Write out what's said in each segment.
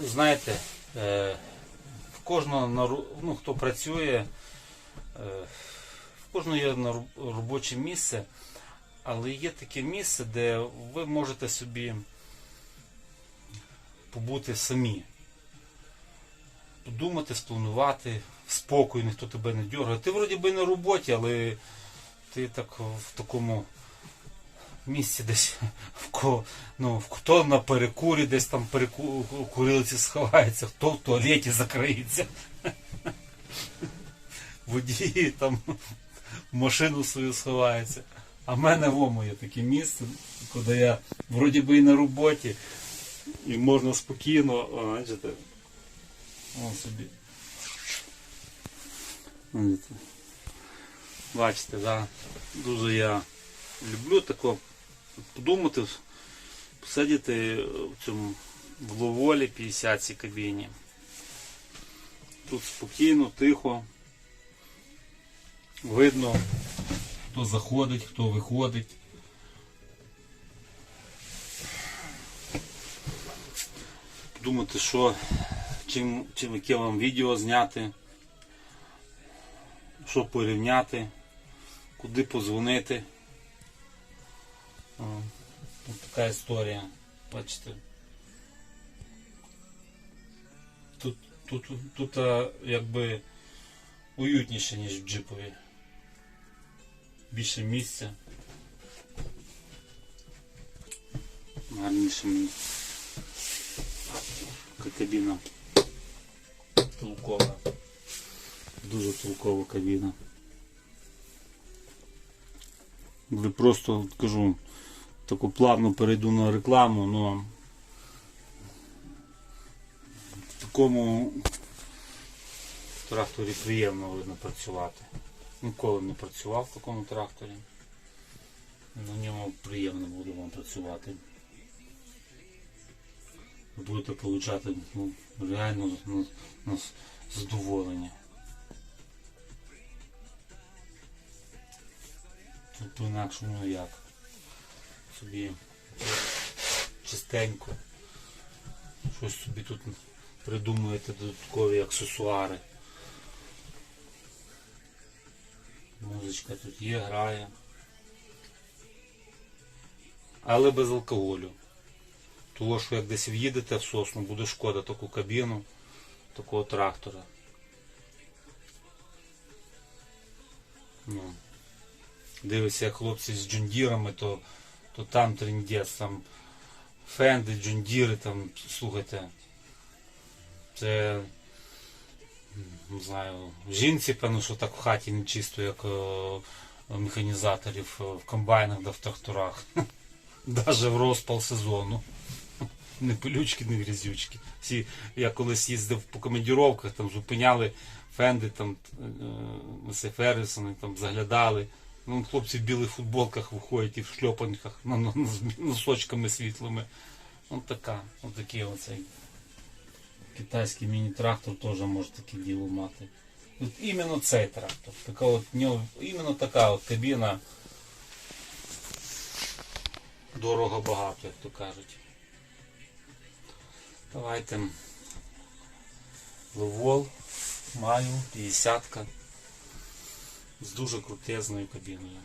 знаєте, е, в кожного ну, хто працює, е, в кожного є робоче місце, але є таке місце, де ви можете собі побути самі. Подумати, спланувати, в спокій, ніхто тебе не дергає. Ти вроді би на роботі, але ти так в такому місці десь в ко, ну, в- хто на перекурі десь там переку, курилиці сховається, хто в туалеті закриється. Водії там в машину свою сховається. А в мене в ому є таке місце, куди я вроді би і на роботі, і можна спокійно, бачите, о собі. Бачите, да? дуже я люблю тако подумати, посидіти в цьому в ловолі 50 кабіні. Тут спокійно, тихо. Видно, хто заходить, хто виходить. Думати, що чим, чим яке вам відео зняти, що порівняти, куди позвонити. Ось така історія. Бачите. Тут, тут, тут, якби уютніше, ніж в джипові. Більше місця. Гарніше мені. Кабіна. Толкова. Дуже толкова кабіна. Ви просто кажу, таку плавно перейду на рекламу, но в такому тракторі приємно видно працювати. Ніколи не працював в такому тракторі. На ньому приємно буде вам працювати. Ви будете отримати ну, реально ну, задоволення. Тут по-інакшому ну, як. Собі чистенько. Щось собі тут придумуєте додаткові аксесуари. Музичка тут є, грає. Але без алкоголю. Того, що як десь в'їдете в сосну, буде шкода таку кабіну, такого трактора. Ну. Дивишся, хлопці з джундірами, то, то там трендець, там фенди, джундіри, там, слухайте. Це не знаю, жінці, певно, що так в хаті не чисто, як е, механізаторів е, в комбайнах да в тракторах. Даже в розпал сезону. Не пилючки, не грязючки. Всі, я колись їздив по командіровках, там зупиняли фенди, там е, Феррісони, там заглядали. Ну, хлопці в білих футболках виходять і в шльопанках, ну, ну, з носочками світлими. От така, от такий оцей китайський міні-трактор теж може таке діло мати. От іменно цей трактор. Така от, нього, іменно така от кабіна. Дорого багато, як то кажуть. Давайте. Ловол маю 50 з дуже крутезною кабіною.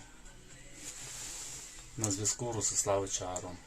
На зв'язку Росислави Аром.